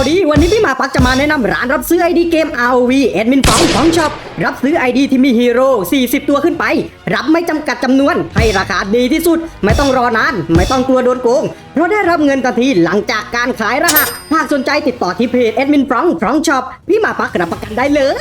าวดี วันนี้พี่มาปักจะมาแนะนำร้านรับซื้อ ID เกม ROV แอดมินฟองของช็อปรับซื้อไอดีที่มีฮีโร่ 40 ตัวขึ้นไป รับไม่จำกัดจำนวน ให้ราคาดีที่สุด ไม่ต้องรอนาน ไม่ต้องกลัวโดนโกงเพราะได้รับเงินทันทีหลังจากการขายรหัส หากสนใจติดต่อที่เพจแอดมินฟองฟองช็อปพี่หมาปักรับประกันได้เลย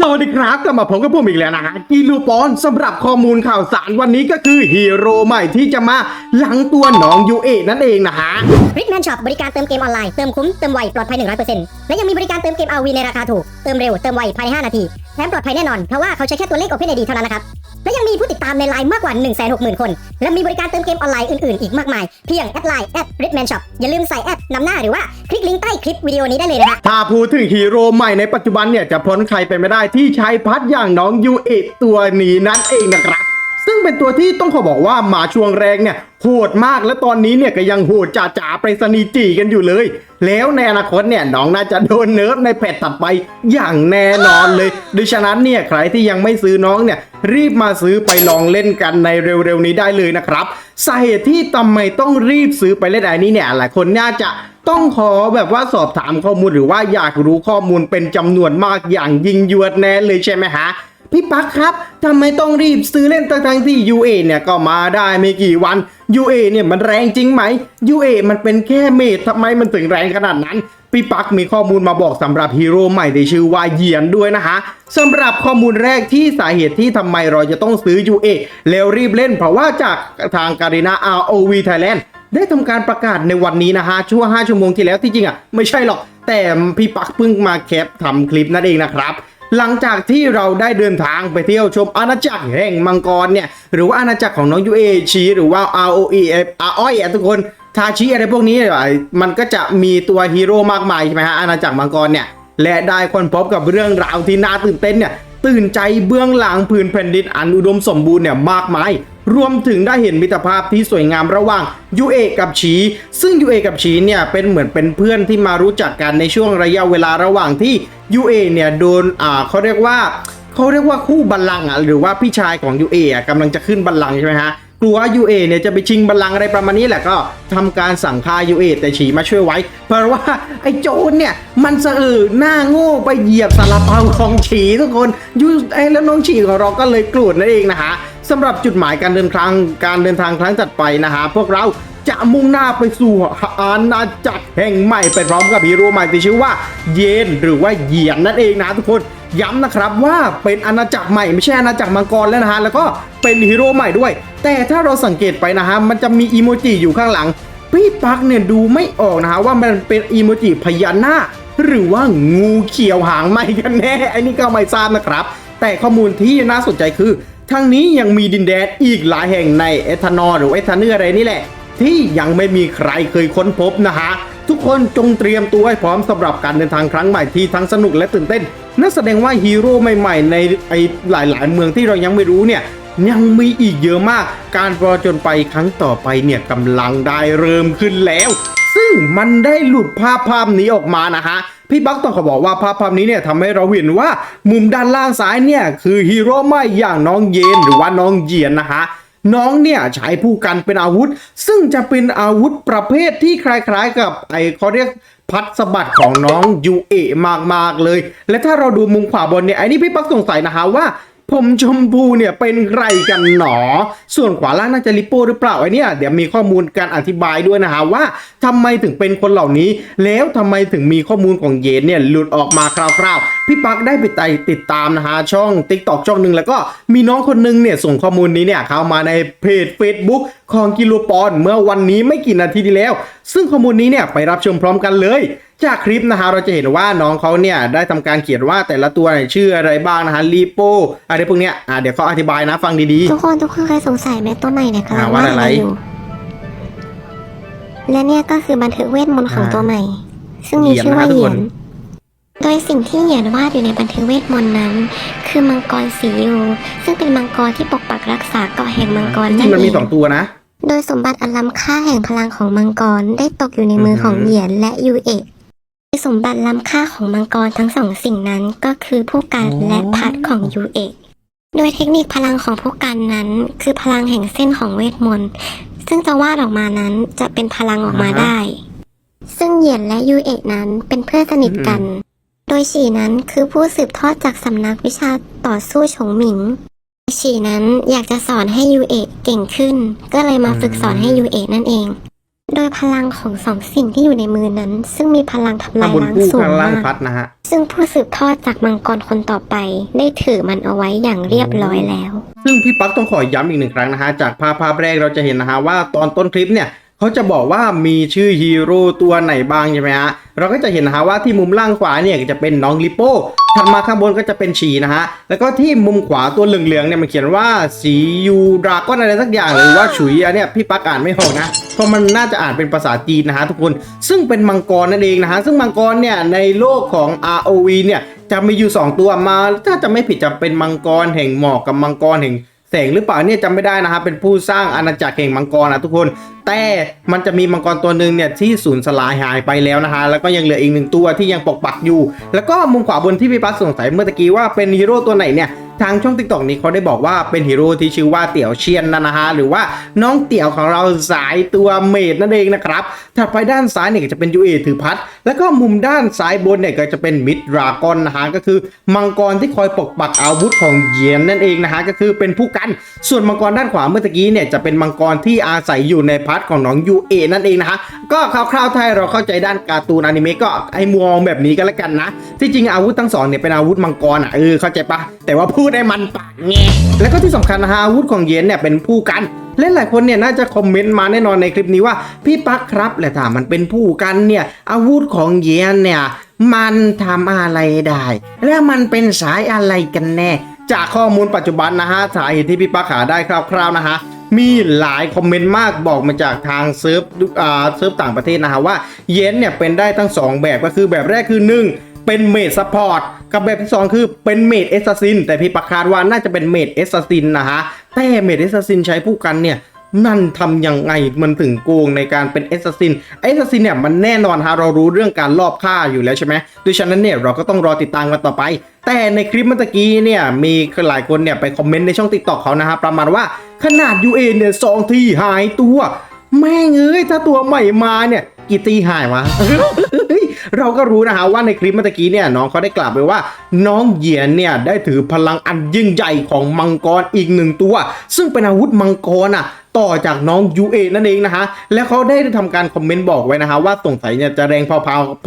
สวัสดีครับกลับมาผมกับผมอีกแล้วนะฮะกิลูปอนสำหรับข้อมูลข่าวสารวันนี้ก็คือฮีโร่ใหม่ที่จะมาหลังตัวน้องยูเอนั่นเองนะฮะบริกแมนช็อปบริการเติมเกมออนไลน์ เติมคุ้ม เติมไว ปลอดภัย 100%และยังมีบริการเติมเกม RV ในราคาถูก เติมเร็ว เติมไว ภายใน 5 นาที แถมปลอดภัยแน่นอน เพราะว่าเขาใช้แค่ตัวเลข Open ID เท่านั้นนะครับ และยังมีผู้ติดตามในไลน์มากกว่า 160,000 คน และมีบริการเติมเกมออนไลน์อื่นๆ อีกมากมาย เพียงแอดไลน์แอดริทแมนช็อปอย่าลืมใส่แอดนำหน้าหรือว่าคลิกลิงก์ใต้คลิปวิดีโอนี้ได้เลยนะฮะ ถ้าพูดถึงฮีโร่ใหม่ในปัจจุบันเนี่ยจะพ้นใครไปไม่ได้ที่ใช้พัดอย่างน้องยูเอตัวนี้นั่นเองนะครับ ซึ่งเป็นตัวที่ต้องขอบอกว่ามาช่วงแรงเนี่ยโหดมากและตอนนี้เนี่ยก็ยังโหดจ่าจ๋าไปสนีจีกันอยู่เลย แล้วในอนาคตเนี่ยน้องน่าจะโดนเนิร์ฟในแพทถัดไปอย่างแน่นอนเลยดังฉะนั้นเนี่ยใครที่ยังไม่ซื้อน้องเนี่ยรีบมาซื้อไปลองเล่นกันในเร็วๆนี้ได้เลยนะครับสาเหตุที่ทำไมต้องรีบซื้อไปเล่นไอ้นี้เนี่ยหลายคนน่าจะต้องขอแบบว่าสอบถามข้อมูลหรือว่าอยากรู้ข้อมูลเป็นจำนวนมากอย่างยิ่งยวดแน่เลยใช่ไหมฮะ พี่ปักครับทำไมต้องรีบซื้อเล่นทั้งๆที่ UA เนี่ยก็มาได้ไม่กี่วัน UA เนี่ยมันแรงจริงไหม UA มันเป็นแค่เมดทำไมมันถึงแรงขนาดนั้น พี่ปักมีข้อมูลมาบอกสำหรับฮีโร่ใหม่ที่ชื่อว่าเหยียนด้วยนะฮะสำหรับข้อมูลแรกที่สาเหตุที่ทำไมเราจะต้องซื้อ UA แล้วรีบเล่น เพราะว่าจากทางการีนา ROV Thailand ได้ทำการประกาศในวันนี้นะฮะช่วง5ชั่วโมงที่แล้วที่จริงอะไม่ใช่หรอก แต่พี่ปักเพิ่งมาแคปทำคลิปนั่นเองนะครับ หลังจากที่เราได้เดินทางไปเที่ยวชมอาณาจักรแห่งมังกรเนี่ยหรือว่าอาณาจักรของน้องยูเอชีหรือว่า ROE อาอ้อยทุกคนทาชิอะไรพวกนี้เนี่ยมันก็จะมีตัวฮีโร่มากมายใช่ไหมฮะอาณาจักรมังกรเนี่ยและได้คนพบกับเรื่องราวที่น่าตื่นเต้นเนี่ย ตื่นใจเบื้องหลังพื้นแผ่นดินอันอุดมสมบูรณ์เนี่ยมากมาย รวมถึงได้เห็นมิตรภาพที่สวยงามระหว่างยูเอกับชี ซึ่งยูเอกับชีเนี่ยเป็นเหมือนเป็นเพื่อนที่มารู้จักกันในช่วงระยะเวลาระหว่างที่ยูเอเนี่ยโดนอ่าเขาเรียกว่าเขาเรียกว่าคู่บัลลังก์อะหรือว่าพี่ชายของยูเอะกำลังจะขึ้นบัลลังก์ใช่ไหมฮะ ลัวยูเอเนี่ยจะไปชิงบัลลังก์อะไรประมาณนี้แหละก็ทำการสั่งฆ่ายูเอแต่ฉีมาช่วยไว้ เพราะว่าไอ้โจรเนี่ยมันสะอือหน้าโง่ไปเหยียบสารเปาของฉีทุกคนยูไอ้แล้วน้องฉีของเราก็เลยกรูดนั่นเองนะฮะสำหรับจุดหมายการเดินทางการเดินทางครั้งจัดไปนะฮะพวกเราจะมุ่งหน้าไปสู่อาณาจักรแห่งใหม่ไปพร้อมกับฮีโร่ใหม่ที่ชื่อว่าเยนหรือว่าเหยียนนั่นเองนะทุกคน ย้ำนะครับว่าเป็นอาณาจักรใหม่ไม่ใช่อาณาจักรมังกรแล้วนะฮะแล้วก็เป็นฮีโร่ใหม่ด้วย แต่ถ้าเราสังเกตไปนะฮะมันจะมีอีโมจิอยู่ข้างหลังพี่ปักเนี่ยดูไม่ออกนะฮะว่ามันเป็นอีโมจิพญานาคหรือว่างูเขียวหางไหมกันแน่ไอ้นี่ก็ไม่ทราบนะครับ แต่ข้อมูลที่น่าสนใจคือทั้งนี้ยังมีดินแดนอีกหลายแห่งในเอทานอลหรือเอทานเนอร์อะไรนี่แหละ ที่ยังไม่มีใครเคยค้นพบนะฮะ ทุกคนจงเตรียมตัวให้พร้อมสำหรับการเดินทางครั้งใหม่ที่ทั้งสนุกและตื่นเต้นนั่นแสดงว่าฮีโร่ใหม่ๆ ในไอหลายๆ เมืองที่เรายังไม่รู้เนี่ยยังมีอีกเยอะมาก การประจนไปครั้งต่อไปเนี่ยกำลังได้เริ่มขึ้นแล้ว ซึ่งมันได้หลุดภาพภาพนี้ออกมานะฮะพี่บักต้องขอบอกว่าภาพภาพนี้เนี่ยทำให้เราเห็นว่ามุมด้านล่างซ้ายเนี่ยคือฮีโร่ใหม่อย่างน้องเยนหรือว่าน้องเยียนนะฮะ น้องเนี่ยใช้ผู้กันเป็นอาวุธ ซึ่งจะเป็นอาวุธประเภทที่คล้ายๆ กับไอเขาเรียกพัดสะบัดของน้องยูเอะมากๆเลย และถ้าเราดูมุมขวาบนเนี่ยไอ้นี่พี่ปักสงสัยนะฮะว่า ผมชมพูเนี่ยเป็นใครกันหนอ ส่วนขวาล่างน่าจะลิปโป้หรือเปล่าไอ้เนี่ยเดี๋ยวมีข้อมูลการอธิบายด้วยนะฮะว่าทำไมถึงเป็นคนเหล่านี้ แล้วทำไมถึงมีข้อมูลของเยนเนี่ยหลุดออกมาคร่าวๆ พี่ปักได้ไปติดตามนะฮะช่องทิกตอกช่องหนึ่งแล้วก็มีน้องคนหนึงเนี่ยส่งข้อมูลนี้เนี่ยเข้ามาในเพจ Facebook ของกิโลปอนเมื่อวันนี้ไม่กี่นาทีที่แล้ว ซึ่งข้อมูลนี้เนี่ยไปรับชมพร้อมกันเลย จากคลิปนะฮะเราจะเห็นว่าน้องเขาเนี่ยได้ทำการเขียนว่าแต่ละตัวเนี่ยชื่ออะไรบ้างนะฮะรีโปอะไรพวกเนี้ยอ่าเดี๋ยวเขาอธิบายนะฟังดีทุกคนทุกคนเคยสงสัยไหมตัวใหม่เนี่ยกำลังอ่าว่าว่าอะอะไรไรอยู่และเนี่ยก็คือบันทึกเวทมนต์ของอ่าตัวใหม่ ซึ่งมีเหยียนชื่อว่านะคะทุเหกยีคยนน โดยสิ่งที่เหยียนวาดอยู่ในบันทึกเวทมนต์นั้น คือมังกรสียูซึ่งเป็นมังกรที่ปกปักรักษาเกาะแห่งมังกรๆนั่ที่นมันเอมีงสองตัวนะ โดยสมบัติอันล้ำค่าแห่งพลังของมังกรได้ตกอยู่ในมือของอือหือเหยียนและยูเอะสมบัติล้ำค่าของมังกรทั้งสองสิ่งนั้นก็คือผู้กันและพัดของยูเอะโดยเทคนิคพลังของผู้กันนั้น คือพลังแห่งเส้นของเวทมนต์ ซึ่งจะวาดออกมานั้นจะเป็นพลังออกมาอ่าฮะได้ ซึ่งเหยียนและยูเอะนั้นเป็นเพื่อนสนิทกัน โดยฉีนั้นคือผู้สืบทอดจากสำนักวิชาต่อสู้ฉงหมิง ฉีนั้นอยากจะสอนให้ยูเอะเก่งขึ้น ก็เลยมาฝึกสอนให้ยูเอะนั่นเอง โดยพลังของสองสิ่งที่อยู่ในมือนั้น ซึ่งมีพลังทำลาข้างยบนล้างผู้สูงข้างล่างมากพัดนะฮะซึ่งผู้สืบทอดจากมังกรคนต่อไป ได้ถือมันเอาไว้อย่างเรียบร้อยแล้ว ซึ่งพี่ปั๊กต้องขอย้ำอีกหนึ่งครั้งนะฮะจากภาพภาพแรกเราจะเห็นนะฮะว่าตอนต้นคลิปเนี่ย เขาจะบอกว่ามีชื่อฮีโร่ตัวไหนบ้างใช่ไหมฮะ เราก็จะเห็นนะฮะว่าที่มุมล่างขวาเนี่ยจะเป็นน้องลิโป้ถัดมาข้างบนก็จะเป็นฉีนะฮะ แล้วก็ที่มุมขวาตัวเหลืองๆเนี่ยมันเขียนว่าสียูดราก้อนอะไรสักอย่างหรือว่าฉุยอันเนี้ยพี่ปักอ่านไม่ออกนะ เพราะมันน่าจะอ่านเป็นภาษาจีนนะฮะทุกคน ซึ่งเป็นมังกรนั่นเองนะฮะ ซึ่งมังกรเนี่ยในโลกของ ROV เนี่ยจะมีอยู่ 2 ตัวมา ถ้าจะไม่ผิดจะเป็นมังกรแห่งหมอกกับมังกรแห่ง สงหรือเปล่าเนี่ยจำไม่ได้นะฮะเป็นผู้สร้างอาณาจักรแห่งมังกรนะทุกคน แต่มันจะมีมังกรตัวหนึ่งเนี่ยที่สูญสลายหายไปแล้วนะฮะแล้วก็ยังเหลืออีกหนึ่งตัวที่ยังปกปักอยู่ แล้วก็มุมขวาบนที่พี่ปั๊สสงสัยเมื่อตะกี้ว่าเป็นฮีโร่ตัวไหนเนี่ย ทางช่องติ๊กต็อกนี้เขาได้บอกว่าเป็นฮีโร่ที่ชื่อว่าเตี่ยวเชียนนะนะฮะหรือว่าน้องเตี่ยวของเราสายตัวเมดนั่นเองนะครับถัดไปด้านซ้ายเนี่ยจะเป็นยูเอถือพัด แล้วก็มุมด้านซ้ายบนเนี่ยก็จะเป็นมิดรากอนนะฮะก็คือมังกรที่คอยปกปักอาวุธของเยียนนั่นเองนะฮะก็คือเป็นผู้กัน ส่วนมังกรด้านขวาเมื่อกี้เนี่ยจะเป็นมังกรที่อาศัยอยู่ในพัดของน้องยูเอนั่นเองนะฮะก็คร่าวๆถ้าเราเข้าใจด้านการ์ตูนอนิเมะก็ไอ้มองแบบนี้ก็แล้วกันนะ ที่จริงอาวุธทั้งสองเนี่ยเป็นอาวุธมังกรอะเออเข้าใจปะแต่ว่าพูดได้มันปากแงแล้วก็ที่สำคัญนะฮะอาวุธของเยียนเนี่ยเป็นผู้กันและหลายคนเนี่ยน่าจะคอมเมนต์มาแน่นอนในคลิปนี้ว่าพี่ปักครับและถ้ามันเป็นผู้กันเนี่ยอาวุธของเยียนเนี่ยมันทำอะไรได้ แล้วมันเป็นสายอะไรกันแน่ จากข้อมูลปัจจุบันนะฮะสาเหตุที่พี่ปักหาได้คร่าวๆนะฮะมีหลายคอมเมนต์มากบอกมาจากทางเซิร์ฟอ่าเซิร์ฟต่างประเทศนะฮะว่าเย็นเนี่ยเป็นได้ทั้ง 2 แบบก็คือแบบแรกคือ 1 เป็นเมดซัพพอร์ตกับแบบที่ 2 คือเป็นเมดเอสซินแต่พี่ประคาดว่าน่าจะเป็นเมดเอสซินนะฮะ แต่เมดเอสซินใช้ผู้กันเนี่ยมันทำยังไงมันถึงโกงในการเป็นเอสซินเอสซินเนี่ยมันแน่นอนฮะเรารู้เรื่องการลอบฆ่าอยู่แล้วใช่ไหมดังนั้นเนี่ยเราก็ต้องรอติดตามกันต่อไป แต่ในคลิปเมื่อกี้เนี่ยมีหลายคนเนี่ยไปคอมเมนต์ในช่องติ๊กต็อกเขานะฮะประมาณว่าขนาด UA เนี่ยสองทีหายตัว แม่งเอ้ยถ้าตัวใหม่มาเนี่ย กี่ตีหายวะ เราก็รู้นะฮะว่าในคลิปเมื่อกี้เนี่ยน้องเขาได้กล่าวไปว่า น้องเหยียนเนี่ยได้ถือพลังอันยิ่งใหญ่ของมังกรอีกหนึ่งตัว ซึ่งเป็นอาวุธมังกรอะ ต่อจากน้อง UA นั่นเองนะฮะ แล้วเขาได้ทำการคอมเมนต์บอกไว้นะฮะว่าสงสัยเนี่ยจะแรงพอ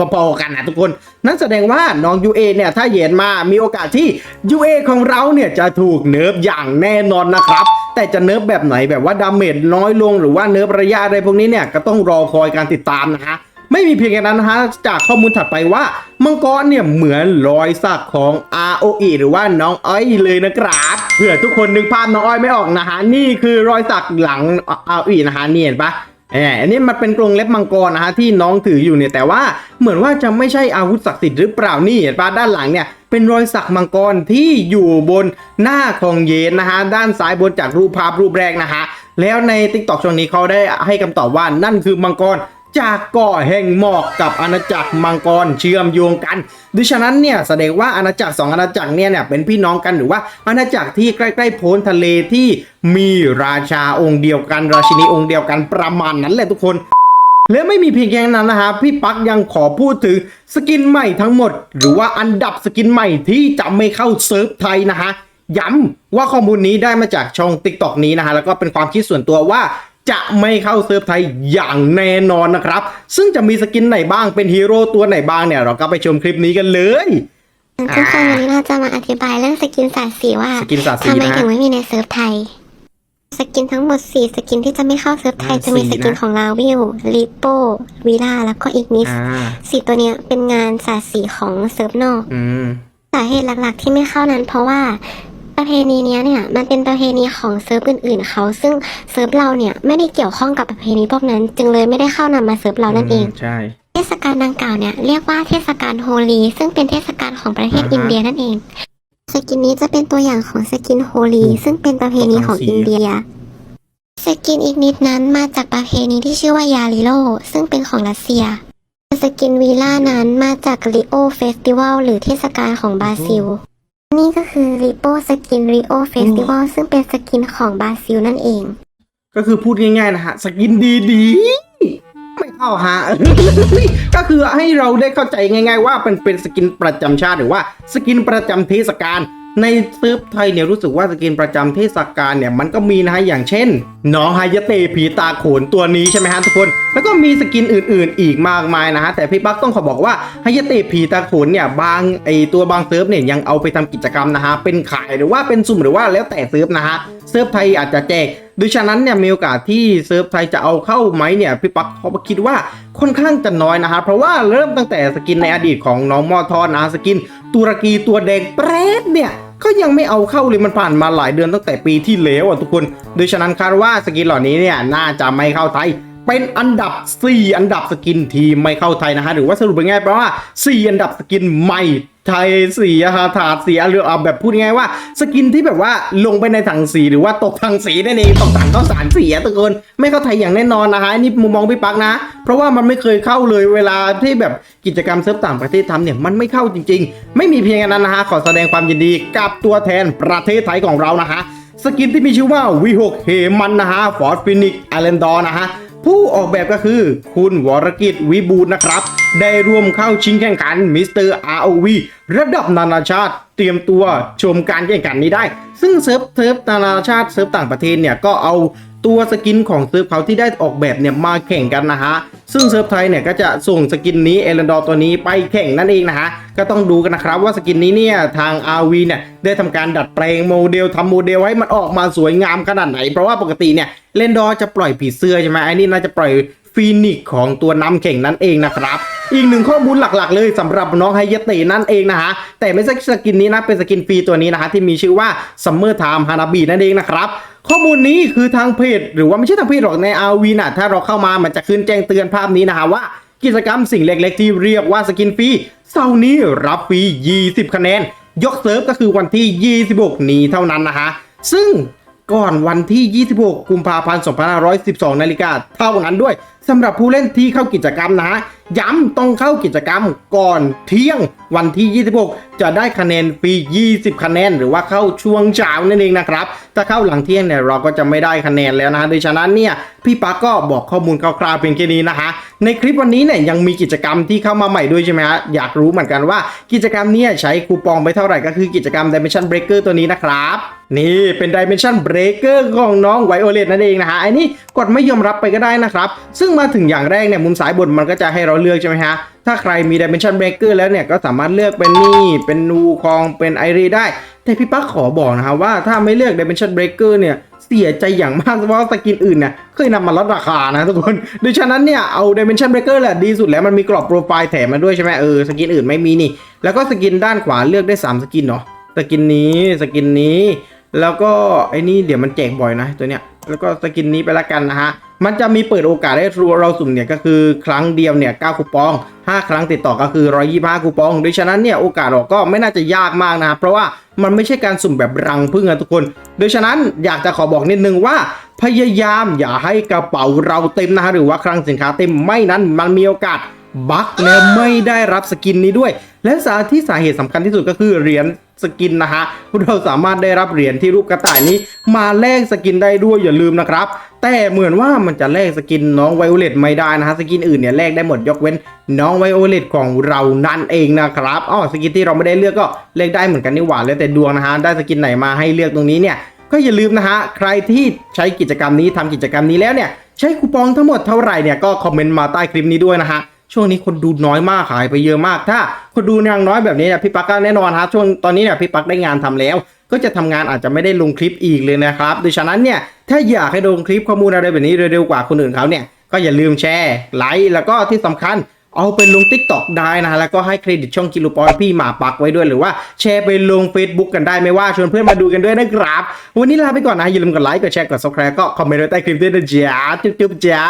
ๆพอๆกันนะทุกคน นั่นแสดงว่าน้อง UA เนี่ยถ้าเหยียนมา มีโอกาสที่ UA ของเราเนี่ยจะถูกเนิร์ฟอย่างแน่นอนนะครับแต่จะเนิร์ฟแบบไหนแบบว่าดาเมจน้อยลงหรือว่าเนิร์ฟระยะอะไรพวกนี้เนี่ยก็ต้องรอคอยการติดตามนะฮะ ไม่มีเพียงแค่นั้นนะฮะจากข้อมูลถัดไปว่า มังกรเนี่ยเหมือนรอยสักของ ROE หรือว่าน้องอ้อยเลยนะครับเผื่อทุกคนนึกภาพน้องอ้อยไม่ออกนะฮะนี่คือรอยสักหลัง ROE นะฮะนี่เห็นปะแหมอันนี้มันเป็นกรงเล็บมังกรนะฮะที่น้องถืออยู่เนี่ยแต่ว่าเหมือนว่าจะไม่ใช่อาวุธศักดิ์สิทธิ์หรือเปล่านี่เห็นปะด้านหลังเนี่ยเป็นรอยสักมังกรที่อยู่บนหน้าของเยนนะฮะด้านซ้ายบนจากรูปภาพรูปแรกนะฮะแล้วใน t ิ k t o k ช่วงนี้เขาได้ให้คำตอบว่านั่นคือมังกร จากเกาะแห่งหมอกกับอาณาจักรมังกรเชื่อมโยงกันดังนั้นเนี่ยแสดงว่าอาณาจักรสองอาณาจักรเนี่ยเนี่ยเป็นพี่น้องกันหรือว่าอาณาจักรที่ใกล้ๆโพ้นทะเลที่มีราชาองค์เดียวกัน ราชินีองค์เดียวกันประมาณนั้นแหละทุกคน และไม่มีเพียงแค่นั้นนะฮะพี่ปักยังขอพูดถึงสกินใหม่ทั้งหมด หรือว่าอันดับสกินใหม่ที่จะไม่เข้าเซิร์ฟไทยนะฮะย้ำว่าข้อมูลนี้ได้มาจากช่อง t ิ k t o k นี้นะฮะแล้วก็เป็นความคิดส่วนตัวว่า จะไม่เข้าเซิร์ฟไทยอย่างแน่นอนนะครับ ซึ่งจะมีสกินไหนบ้างเป็นฮีโร่ตัวไหนบ้างเนี่ย เราก็ไปชมคลิปนี้กันเลยทุกคนวันนี้เราจะมาอธิบายเรื่องสกินสาดสีว่าสกินสาดสีทำไมนะฮะถึงไม่มีในเซิร์ฟไทย สกินทั้งหมดสี่สกินที่จะไม่เข้าเซิร์ฟไทยอ่าจะมีสี่สกินนะของลาวิลลิโป้วีล่าแล้วก็อีกนิสอ่าสีตัวเนี้ยเป็นงานสาดสีของเซิร์ฟนอกอืมสาเหตุหลักๆที่ไม่เข้านั้นเพราะว่า ประเพณีเนี้ยเนี่ยมันเป็นประเพณีของเซิร์ฟอื่นๆเขาซึ่งเซิร์ฟเราเนี่ยไม่ได้เกี่ยวข้องกับประเพณีพวกนั้น จึงเลยไม่ได้เข้านำมาเซิร์ฟเรานั่นเองใช่ เทศกาลดังกล่าวเนี่ยเรียกว่าเทศกาลโฮลีซึ่งเป็นเทศกาลของประเทศอ่าฮะอินเดียนั่นเองสกินนี้จะเป็นตัวอย่างของสกินโฮลีซึ่งเป็นประเพณีของสีอินเดียสกินอีกนิดนั้นมาจากประเพณีที่ชื่อว่ายาลิโลซึ่งเป็นของรัสเซียสกินวีล่านั้นมาจากริโอเฟสติวัลหรือเทศกาลของบราซิล นี่ก็คือริโปสกินริโอเฟสติวัลซึ่งเป็นสกินของบราซิลนั่นเอง ก็คือพูดง่ายๆนะฮะ สกินดีดีๆไม่เข้าฮะ ก็คือให้เราได้เข้าใจง่าย ๆ ว่าเป็นเป็นสกินประจำชาติหรือว่าสกินประจำเทศกาล ในเซิร์ฟไทยเนี่ยรู้สึกว่าสกินประจำเทศกาลเนี่ยมันก็มีนะฮะอย่างเช่นน้องไฮยาเตผีตาโขนตัวนี้ใช่ไหมฮะทุกคน แล้วก็มีสกินอื่น ๆ อีกมากมายนะฮะแต่พี่ปั๊กต้องขอบอกว่าไฮยาเตผีตาโขนเนี่ยบางไอตัวบางเซิร์ฟเนี่ยยังเอาไปทำกิจกรรมนะฮะเป็นขายหรือว่าเป็นสุ่มหรือว่าแล้วแต่เซิร์ฟนะฮะเซิร์ฟไทยอาจจะแจกโดยฉะนั้นเนี่ยมีโอกาสที่เซิร์ฟไทยจะเอาเข้าไหมเนี่ยพี่ปักเขาคิดว่าค่อนข้างจะน้อยนะฮะเพราะว่าเริ่มตั้งแต่สกินในอดีตของน้องมอทอนนะสกินตุรกีตัวแดงเปรตเนี่ย ก็ยังไม่เอาเข้าเลยมันผ่านมาหลายเดือนตั้งแต่ปีที่แล้วอะทุกคนโดยฉะนั้นคาดว่าสกินเหล่านี้เนี่ยน่าจะไม่เข้าไทย เป็นอันดับ 4 อันดับสกินที่ไม่เข้าไทยนะฮะหรือว่าสรุปเป็นไงายๆแปลว่า 4 อันดับสกินใหม่ไทยสีอะฮะถาดสีอะหรือเอาแบบพูดง่ายว่า สกินที่แบบว่าลงไปในถังสีหรือว่าตกถังสีนั่นเองตกถังข้าวสารสีอะทุกคนไม่เข้าไทยอย่างแน่นอนนะฮะนี่มุมมองพี่ปักนะ เพราะว่ามันไม่เคยเข้าเลยเวลาที่แบบกิจกรรมเซิร์ฟต่างประเทศทำเนี่ยมันไม่เข้าจริง ๆ ไม่มีเพียงแค่นั้นนะฮะขอแสดงความยินดีกับตัวแทนประเทศไทยของเรานะฮะสกินที่มีชื่อว่าวีหกเฮมันนะฮะฟอร์ดฟินิกไอแลนดอร์นะฮะ ผู้ออกแบบก็คือคุณวรกิจวิบูลย์นะครับ ได้ร่วมเข้าชิงแข่งขันมิสเตอร์ ROV ระดับนานาชาติเตรียมตัวชมการแข่งขันนี้ได้ ซึ่งเซิร์ฟเซิร์ฟนานาชาติเซิร์ฟต่างประเทศเนี่ยก็เอา ตัวสกินของเซิร์ฟเขาที่ได้ออกแบบเนี่ยมาแข่งกันนะฮะ ซึ่งเซิร์ฟไทยเนี่ยก็จะส่งสกินนี้เอเลนดอร์ตัวนี้ไปแข่งนั่นเองนะฮะ ก็ต้องดูกันนะครับว่าสกินนี้เนี่ยทาง RV เนี่ยได้ทำการดัดแปลงโมเดลทำโมเดลให้มันออกมาสวยงามขนาดไหน เพราะว่าปกติเนี่ยเลนดอร์จะปล่อยผีเสื้อใช่ไหมไอ้นี่น่าจะปล่อยฟีนิกซ์ของตัวนำแข่งนั่นเองนะครับอีกหนึ่งข้อมูลหลักๆ เลยสำหรับน้องไฮยเตนั่นเองนะฮะแต่ไม่ใช่สกินนี้นะเป็นสกินฟรีตัวนี้นะฮะที่มีชื่อว่า Summer Time Hanabi นั่นเองนะครับ ข้อมูลนี้คือทางเพจ หรือว่าไม่ใช่ทางเพจหรอกในอวีน่ะถ้าเราเข้ามามันจะขึ้นแจ้งเตือนภาพนี้นะฮะว่ากิจกรรมสิ่งเล็กๆที่เรียกว่าสกินฟรีเสาร์นี้รับฟรี 20 คะแนน ยกเซิร์ฟก็คือวันที่ 26 นี้เท่านั้นนะฮะ ซึ่งก่อนวันที่ 26 กุมภาพันธ์ 2512 นาฬิกาเท่านั้นด้วย สำหรับผู้เล่นที่เข้ากิจกรรมนะ ย้ำต้องเข้ากิจกรรมก่อนเที่ยงวันที่ 26 จะได้คะแนนฟรี 20 คะแนน หรือว่าเข้าช่วงเช้านั่นเองนะครับ ถ้าเข้าหลังเที่ยงเนี่ยเราก็จะไม่ได้คะแนนแล้วนะโดยฉะนั้นเนี่ยพี่ปักก็บอกข้อมูลคร่าวๆเพียงแค่นี้นะฮะในคลิปวันนี้เนี่ยยังมีกิจกรรมที่เข้ามาใหม่ด้วยใช่ไหมฮะอยากรู้เหมือนกันว่ากิจกรรมเนี้ใช้คูปองไปเท่าไหร่ก็คือกิจกรรม Dimension Breaker ตัวนี้นะครับนี่เป็น Dimension Breaker ของน้องไวโอเลตนั่นเองนะฮะไอ้นี่กดไม่ยอมรับไปก็ได้นะครับ ซึ่งมาถึงอย่างแรกเนี่ยมุมซ้ายบนมันก็จะให้เราเลือกใช่ไหมฮะ ถ้าใครมี Dimension Breaker แล้วเนี่ยก็สามารถเลือกเป็นนี่เป็นนูคองเป็นไอรีได้ แต่พี่ปั๊กขอบอกนะฮะว่าถ้าไม่เลือก Dimension Breaker เนี่ยเสียใจอย่างมากเพราะสกินอื่นเนี่ยเคยนำมาลดราคานะทุกคนดยฉะนั้นเนี่ยเอา Dimension Breaker แหละดีสุดแล้วมันมีกรอบโปรไฟล์แถมมาด้วยใช่ไหมเออสกินอื่นไม่มีนี่ แล้วก็สกินด้านขวาเลือกได้ 3 สกินเนาะสกินนี้สกินนี้ แล้วก็ไอ้นี่เดี๋ยวมันแจกบ่อยนะตัวเนี้ย แล้วก็สกินนี้ไปละกันนะฮะ มันจะมีเปิดโอกาสให้เราสุ่มเนี่ยก็คือครั้งเดียวเนี่ย9คูปอง 5 ครั้งติดต่อก็คือ 125 คูปองโดยฉะนั้นเนี่ยโอกาสออกก็ไม่น่าจะยากมากนะเพราะว่ามันไม่ใช่การสุ่มแบบรังพึ่งนะทุกคนโดยฉะนั้นอยากจะขอบอกนิดนึงว่าพยายามอย่าให้กระเป๋าเราเต็มนะฮะหรือว่าคลังสินค้าเต็มไม่นั้นมันมีโอกาสบั๊กและไม่ได้รับสกินนี้ด้วย และสาที่สาเหตุสำคัญที่สุดก็คือเหรียญ สกินนะฮะเราสามารถได้รับเหรียญที่รูปกระต่ายนี้ มาแลกสกินได้ด้วยอย่าลืมนะครับ แต่เหมือนว่ามันจะแลกสกินน้องไวโอเลตไม่ได้นะฮะสกินอื่นเนี่ยแลกได้หมดยกเว้นน้องไวโอเลตของเรานั่นเองนะครับอ๋อสกินที่เราไม่ได้เลือกก็แลกได้เหมือนกันนี่หว่าแล้วแต่ดวงนะฮะได้สกินไหนมาให้เลือกตรงนี้เนี่ยก็อย่าลืมนะฮะใครที่ใช้กิจกรรมนี้ทำกิจกรรมนี้แล้วเนี่ยใช้คูปองทั้งหมดเท่าไหร่เนี่ยก็คอมเมนต์มาใต้คลิปนี้ด้วยนะฮะ ช่วงนี้คนดูน้อยมากหายไปเยอะมาก ถ้าคนดูยังน้อยแบบนี้เนี่ยพี่ปักก็แน่นอนฮะช่วงตอนนี้เนี่ยพี่ปักได้งานทำแล้ว ก็จะทำงานอาจจะไม่ได้ลงคลิปอีกเลยนะครับดยฉะนั้นเนี่ยถ้าอยากให้ลงคลิปข้อมูลอะไรแบบนี้เร็วๆกว่าคนอื่นเขาเนี่ยก็อย่าลืมแชร์ไลค์แล้วก็ที่สำคัญเอาไปลง Tik t o อกได้นะแล้วก็ให้เครดิตช่องกิโลปอยพี่หมาปักไว้ด้วยหรือว่าแชร์ไปลง Facebook กันได้ไม่ว่าชวนเพื่อนมาดูกันด้วยนะครับ วันนี้ลาไปก่อนนะ อย่าลืมกดไลค์กดแชร์กด subscribe ก็คอมเมนต์ไว้ใต้คลิปด้วยนะจ๊ะจุ๊บๆจ้า